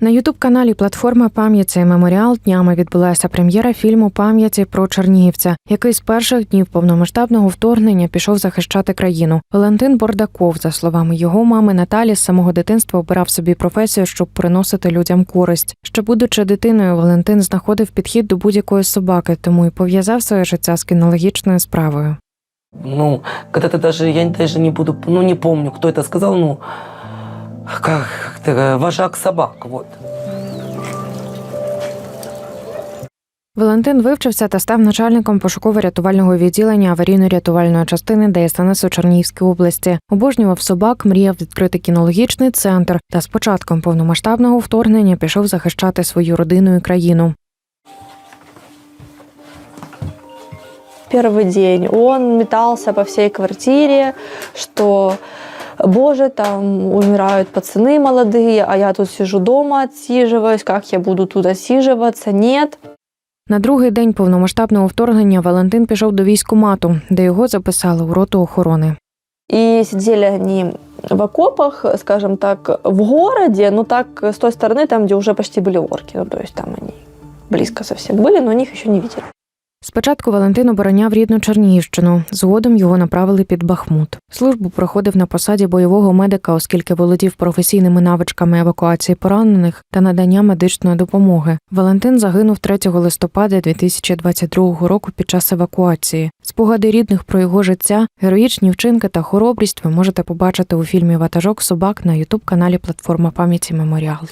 На ютуб-каналі Платформа пам'яті Меморіал днями відбулася прем'єра фільму пам'яті про Чернігівця, який з перших днів повномасштабного вторгнення пішов захищати країну. Валентин Бордаков, за словами його мами Наталі, з самого дитинства обирав собі професію, щоб приносити людям користь. Ще будучи дитиною, Валентин знаходив підхід до будь-якої собаки, тому і пов'язав своє життя з кінологічною справою. Ну, когда-то даже, я даже не буду, ну, не помню, кто это сказал, ну, как, как вожак собак, вот. Валентин вивчився та став начальником пошуково-рятувального відділення аварійно-рятувальної частини ДСНС у Чернігівській області. Обожнював собак, мріяв відкрити кінологічний центр та з початком повномасштабного вторгнення пішов захищати свою родину і країну. Первый день он метался по всей квартире, что Боже, там умирают пацаны молодые, а я тут сижу дома, отсиживаюсь, как я буду тут отсиживаться? Нет. На другий день повномасштабного вторгнення Валентин пішов до військкомату, де його записали у роту охорони. И сидели они в окопах, скажем так, в городе, но так с той стороны, там, где уже почти были орки. Ну, то есть там они близко совсем были, но они их еще не видели. Спочатку Валентин обороняв рідну Чернігівщину, згодом його направили під Бахмут. Службу проходив на посаді бойового медика, оскільки володів професійними навичками евакуації поранених та надання медичної допомоги. Валентин загинув 3 листопада 2022 року під час евакуації. Спогади рідних про його життя, героїчні вчинки та хоробрість ви можете побачити у фільмі Ватажок собак на ютуб каналі Платформа пам'яті Меморіал.